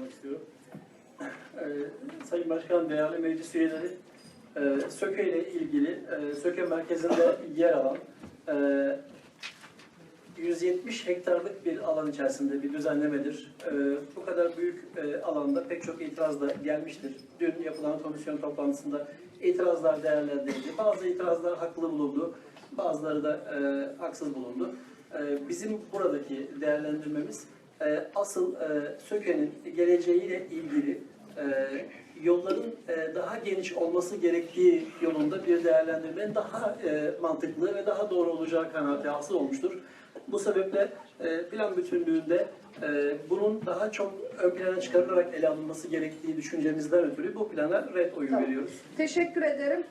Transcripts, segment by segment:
almak istiyorum. Ee, Sayın Başkan, değerli meclis üyeleri, e, Söke ile ilgili e, Söke merkezinde yer alan e, 170 hektarlık bir alan içerisinde bir düzenlemedir. E, Bu kadar büyük e, alanda pek çok itiraz da gelmiştir. Dün yapılan komisyon toplantısında itirazlar değerlendirildi. Bazı itirazlar haklı bulundu, bazıları da e, haksız bulundu. E, Bizim buradaki değerlendirmemiz e, asıl e, Söke'nin geleceğiyle ilgili e, yolların e, daha geniş olması gerektiği yolunda bir değerlendirmenin daha e, mantıklı ve daha doğru olacağı kanaati hasıl olmuştur. Bu sebeple e, plan bütünlüğünde e, bunun daha çok ön plana çıkarılarak ele alınması gerektiği düşüncemizden ötürü bu plana red oyu Tamam. veriyoruz. Teşekkür ederim.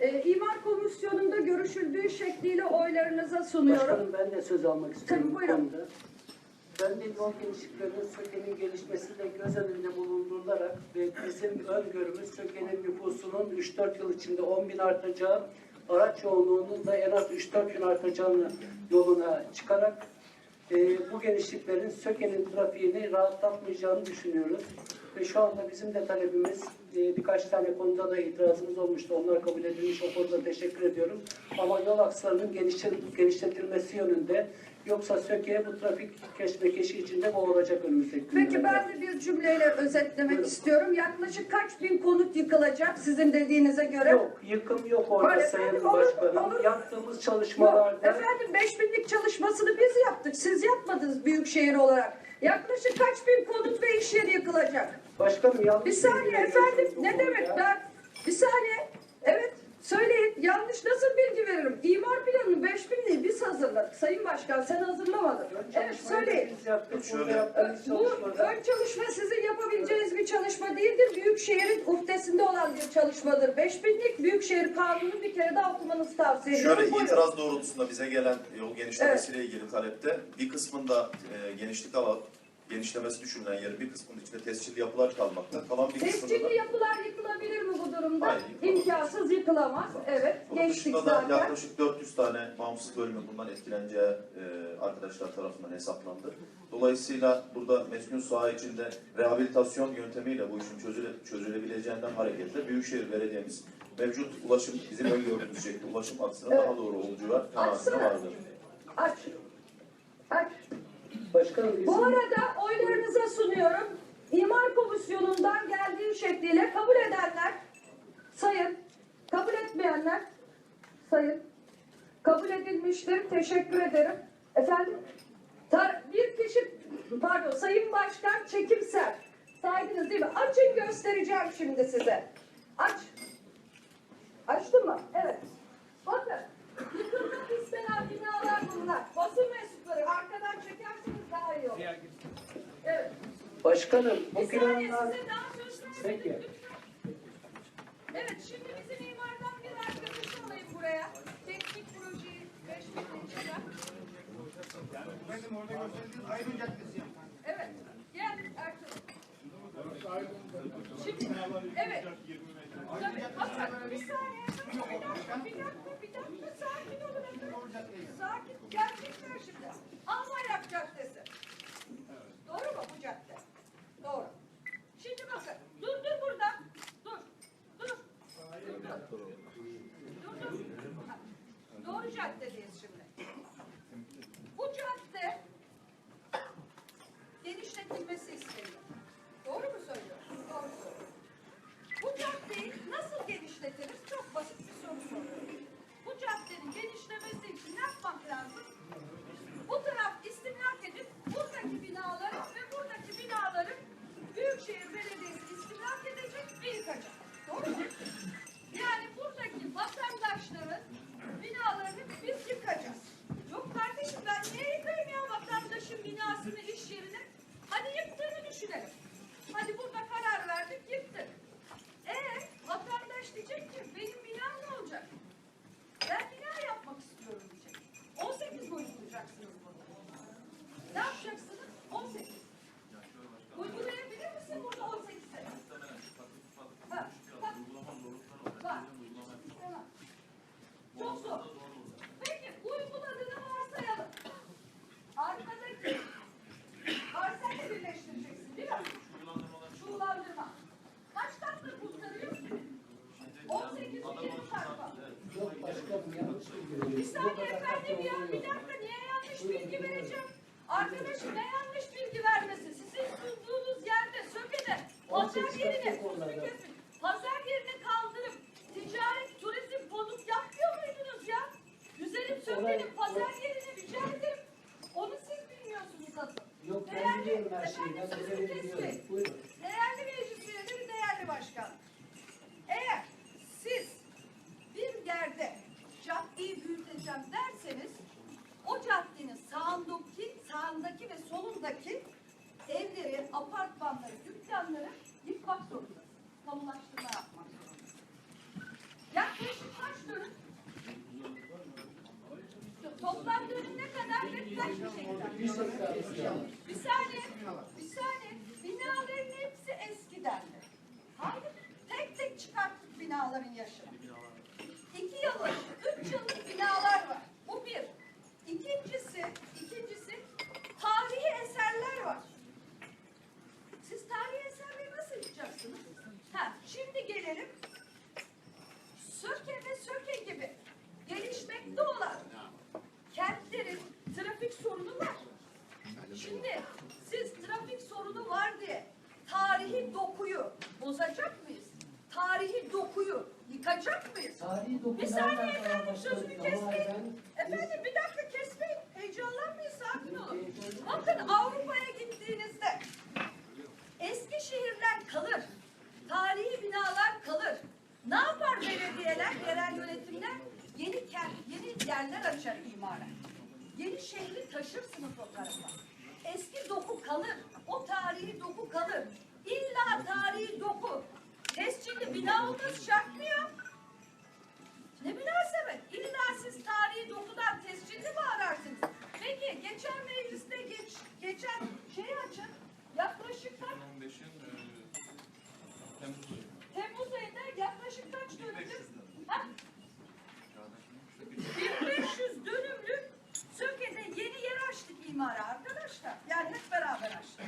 Ee, İmar Komisyonu'nda görüşüldüğü şekliyle oylarınıza sunuyorum. Başkanım ben de söz almak istiyorum Tabii, bu buyurun. konuda. De yol genişliklerinin Söke'nin gelişmesi de göz önünde bulundurularak ve bizim öngörümüz Söke'nin nüfusunun 3-4 yıl içinde 10 bin artacağı, araç yoğunluğunun da en az 3-4 bin artacağını yoluna çıkarak e, bu genişliklerin Söke'nin trafiğini rahatlatmayacağını düşünüyoruz. Ve şu anda bizim de talebimiz e, birkaç tane konuda da itirazımız olmuştu. Onlar kabul edilmiş. O konuda teşekkür ediyorum. Ama yol akslarının genişlet- genişletilmesi yönünde yoksa Söke'ye bu trafik keşmekeşi içinde boğulacak önümüzdeki Peki günlerde. ben de bir cümleyle özetlemek Buyurun. istiyorum. Yaklaşık kaç bin konut yıkılacak sizin dediğinize göre? Yok, yıkım yok orada Böyle Sayın efendim, olur, Başkanım. olur. Yaptığımız Yok, çalışmalarda efendim 5 binlik çalışmasını biz yaptık. Siz yapmadınız büyükşehir olarak. Yaklaşık kaç bin konut ve iş yeri yıkılacak? Başkanım yanlış Bir saniye bilgi efendim ne demek ben? Bir saniye. Söyleyin. Yanlış nasıl bilgi veririm? İmar planını 5 binliği biz hazırladık. Sayın Başkan sen hazırlamadın. Evet söyleyin. Biz yaptık. Şöyle- Burada yaptığımız Bu çalışmada. ön çalışma sizin yapabileceğiniz bir çalışma değildir. Büyükşehir'in uhdesinde olan bir çalışmadır. 5000'lik Büyükşehir Kanunu'nu bir kere daha okumanızı tavsiye ediyorum. Şöyle Buyurun. itiraz doğrultusunda bize gelen yol genişlemesiyle ilgili talepte bir kısmında e, genişlik alan genişlemesi düşünülen yerin bir kısmının içinde tescilli yapılar kalmakta. Kalan bir kısmında da Tescilli yapılar yıkılabilir mi bu durumda? Hayır, yıkılamaz. İmkansız yıkılamaz. Evet, Bunun geçtik dışında da zaten. yaklaşık 400 tane bağımsız bölümün bundan etkileneceği e, arkadaşlar tarafından hesaplandı. Dolayısıyla burada meskun saha içinde rehabilitasyon yöntemiyle bu işin çözüle, çözülebileceğinden hareketle Büyükşehir Belediye'miz mevcut ulaşım, bizim öngördüğümüz şekilde ulaşım aksının Evet. daha doğru olacağı kanaatine vardır. Aç. Aç. Başkanım bizim Bu arada oylarınıza sunuyorum. İmar Komisyonu'ndan geldiği şekliyle kabul edenler sayın, kabul etmeyenler sayın. Kabul edilmiştir. Teşekkür ederim. Efendim, tar- bir kişi, pardon, Sayın Başkan çekimser. Saydınız değil mi? Açın göstereceğim şimdi size. Aç. Açtın mı? Evet. Bakın. Yıkılmak istenen binalar bunlar. Basın mensupları arkadan çekerseniz daha iyi olur. Evet. başkanım bu Bir saniye planlar size daha. Peki. Evet şimdi bizim imardan bir arkadaş alayım buraya. Teknik projeyi 5 bin içeren. Benim orada gösterdiğiniz Aydın Caddesi. Evet. Gel Ertuğrul. Şimdi, evet. Tabii, bakın bir saniye. Bir dakika, bir dakika, bir dakika. Sakin olun efendim. Sakin. Gerçekler şimdi. Almanyak Caddesi. Doğru mu bu cadde? Doğru. Şimdi bakın. Dur dur burada. Dur. Dur. Dur dur. Dur dur. Ha, Doğru caddedeyiz şimdi. Bu cadde genişletilmesi isteniyor. Doğru mu söylüyorum? Doğru söylüyorum. Bu caddeyi nasıl genişletiriz? Çok basit bir soru soruyorum. ya? Bir dakika niye yanlış vereceğim? Arkadaşım ne yanlış bilgi vermesi? Sizin sunduğunuz yerde Söke'de pazar yerini, sözünü kesin. Pazar yerini kaldırıp ticaret, turizm, konut yapmıyor muydunuz ya? Güzelim Söke'nin pazar yerini rica ederim. Onu siz bilmiyorsunuz asıl. Yok ben Değerli- biliyorum her şeyi. Ben Efendim, sözünü sözünü biliyorum. kesmeyin. Buyurun. Değerli meclis üyeleri, değerli başkan. Eğer siz bir yerde caddeyi büyüteceğim derseniz o caddenin sağındaki, sağındaki ve solundaki evleri, apartmanları, dükkanları yıkmak zorundasınız. Kamulaştırma yapmak zorundasınız. Yaklaşık kaç dönüm? Toplam dönüm ne kadar ve kaç bir saniye, bir saniye. Binaların hepsi eskidendi. Hayır, tek tek çıkarttık binaların yaşını. İki yıllık, üç yıllık binalar var. Bu bir. İkincisi, ikincisi tarihi eserler var. Siz tarihi eserleri nasıl yapacaksınız? Ha, şimdi gelelim. Söke ve Söke gibi gelişmekte olan kentlerin trafik sorunu var. Şimdi siz trafik sorunu var diye tarihi dokuyu bozacak mıyız? Tarihi yıkacak mıyız? Bir saniye efendim Ama kesmeyin. Efendim bir dakika kesmeyin. Heyecanlanmayın sakin olun. Bakın Avrupa'ya gittiğinizde eski şehirler kalır. Tarihi binalar kalır. Ne yapar belediyeler, yerel yönetimler? Yeni kent, yeni yerler açar imara. Yeni şehri taşırsınız o tarafa. Eski doku kalır. O tarihi doku kalır. İlla tarihi doku. Tescilli bina olması şart mı ya? Ne münasebet. İlla siz tarihi dokudan tescilli mi ararsınız? Peki geçen mecliste geç, geçen şeyi açın. Yaklaşık kaç? 15'in Temmuz ayı. Temmuz ayında yaklaşık kaç dönümlük? 1500 dönüm. Ha? Çağdaş mı? 1500 dönümlük Söke'de yeni yer açtık imara arkadaşlar. Yani hep beraber açtık.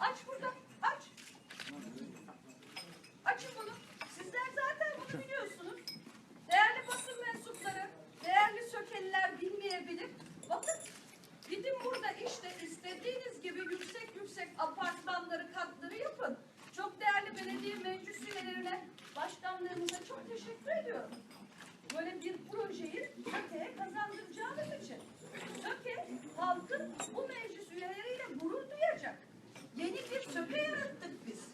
Aç burada, aç. Açın bunu. Sizler zaten bunu biliyorsunuz. Değerli basın mensupları, değerli Sökeliler bilmeyebilir. Bakın, gidin burada işte istediğiniz gibi yüksek yüksek apartmanları, katları yapın. Çok değerli belediye meclis üyelerine, başkanlarımıza çok teşekkür ediyorum böyle bir projeyi Söke'ye kazandıracağınız için. Söke halkın bu meclis üyeleriyle gurur duyacak. Yeni bir Söke yarattık biz.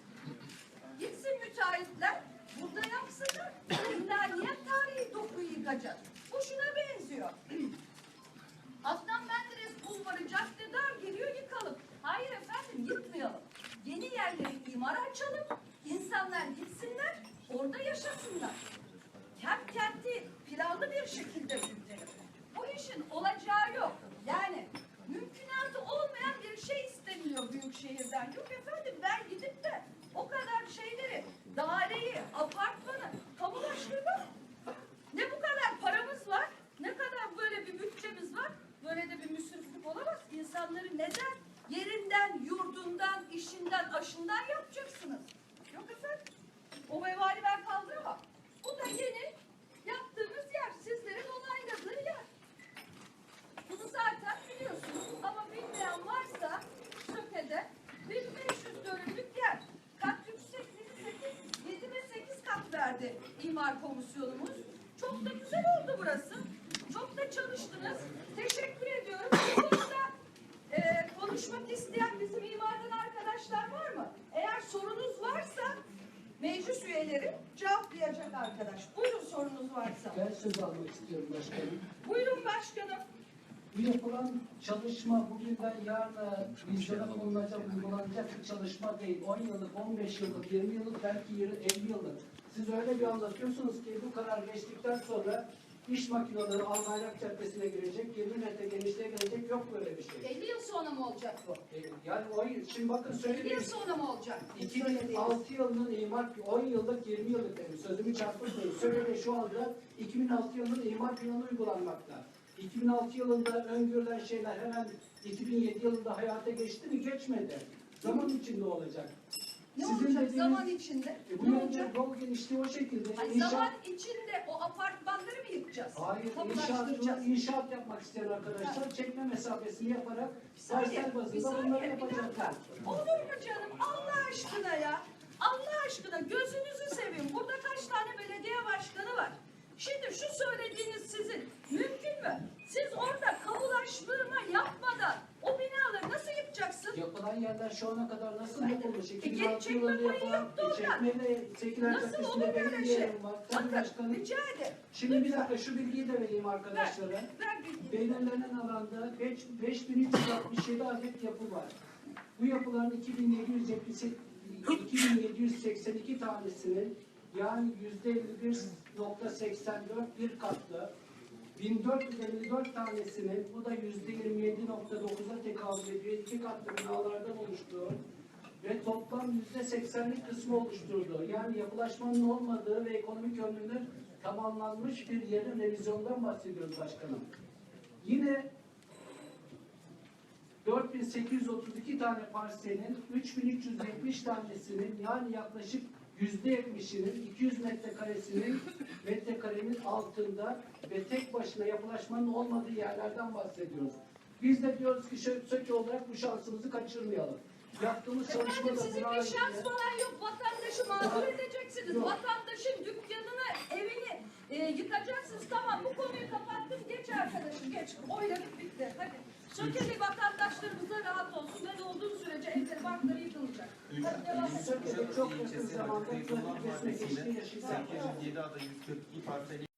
Gitsin müteahhitler burada yapsınlar. İlla niye tarihi dokuyu yıkacak? Bu şuna benziyor. Adnan Menderes Bulvarı cadde dar geliyor yıkalım. Hayır efendim yıkmayalım. Yeni yerleri imar açalım. İnsanlar gitsinler orada yaşasınlar. Kent kenti planlı bir şekilde yürütelim. Bu işin olacağı yok. Yani mümkünatı olmayan bir şey isteniyor büyük şehirden. Yok efendim ben gidip de o kadar şeyleri, daireyi, apartmanı kamulaştırmam. Ne bu kadar paramız var, ne kadar böyle bir bütçemiz var, böyle de bir müsriflik olamaz. İnsanları neden yerinden, yurdundan, işinden, aşından yapacaksınız? Yok efendim. O vebali ben kaldıramam. Bu da yeni yaptığımız yer, sizlerin onayladığı yer. Bunu zaten biliyorsunuz ama bilmeyen varsa Söke'de 1500 dönümlük yer. Kat yüksekliği 8, 7 ve 8 kat verdi imar komisyonumuz. Çok da güzel oldu burası. Çok da çalıştınız. Teşekkür ediyorum. Bu konuda e, konuşmak isteyen bizim imardan arkadaşlar var mı? Eğer sorunuz varsa meclis üyeleri cevaplayacak arkadaş. Buyurun sorunuz varsa. Ben söz almak istiyorum başkanım. Buyurun başkanım. Bu yapılan çalışma bugünden yarına vizyona konulacak, uygulanacak bir çalışma değil. 10 yıllık, 15 yıllık, 20 yıllık, belki 50 yıllık. Siz öyle bir anlatıyorsunuz ki bu karar geçtikten sonra iş makineleri Albayrak Caddesi'ne girecek, 20 metre genişliğe gelecek, yok böyle bir şey. 50 yıl sonra mı olacak bu? E, Yani o yıl, şimdi bakın 50 söyleyeyim. yıl sonra mı olacak? 2006 yılının imar, 10 yıllık 20 yıllık dedim. Sözümü çarpıtmayın. Söyle şu anda 2006 yılının imar planı uygulanmakta. 2006 yılında öngörülen şeyler hemen 2007 yılında hayata geçti mi? Geçmedi. Zaman içinde olacak. Ne Sizin olacak dediğiniz- zaman içinde? E, bu Ne olacak? yol genişliği o şekilde. Ay, İnşaat- zaman içinde o apartman binaları mı yıkacağız? Hayır, inşaat, Tapulaştıracağız. inşaat yapmak isteyen arkadaşlar çekme mesafesini yaparak Bir saniye, parsel bir bazında saniye, bunları bir yapacaklar. Olur mu canım? Allah aşkına ya. Allah aşkına gözünüzü seveyim. Burada kaç tane belediye başkanı var? Şimdi şu söylediğiniz sizin mümkün mü? Siz orada kamulaştırma yapmadan o binaları nasıl yıkacaksın? Yapılan yerler şu ana kadar nasıl yapılmış? geri 2006 çekme yılında yapılan yoktu orada. çekme ve Sekiler Nasıl olur Caddesi'nde böyle şey? belediye var. Tabii başkanım. rica ederim. Şimdi bir dakika şu bilgiyi de vereyim arkadaşlara. Ver bilgiyi. Belirlenen alanda 5 5367 adet yapı var. Bu yapıların 2778 2782 tanesinin yani %51.84 bir katlı 1454 tanesinin bu da %27.9'a tekabül ediyor. iki katlı binalardan oluştuğu ve toplam %80'lik kısmı oluşturdu. Yani yapılaşmanın olmadığı ve ekonomik yönünün tamamlanmış bir yerin revizyondan bahsediyoruz başkanım. Yine 4832 tane parselin 3370 tanesinin yani yaklaşık %70'inin 200 metrekaresinin metrekarenin altında ve tek başına yapılaşmanın olmadığı yerlerden bahsediyoruz. Biz de diyoruz ki Sö- Söke olarak bu şansımızı kaçırmayalım. Yaptığımız Efendim çalışmada sizin bir şans diye- falan yok. Vatandaşı mağdur edeceksiniz. Yok. Vatandaşın dükkanını, evini e, yıkacaksınız. Tamam bu konuyu kapattım. Geç arkadaşım geç. Oyladık bitti. Hadi. Sökeli vatandaşlarımız da rahat olsun. Ben olduğum sürece evleri, barkları yıkılacak. Çok yakın ilçesi trafik kesme Mahallesi'nde geçtiği yaşayacak. 807 ada 142 parseli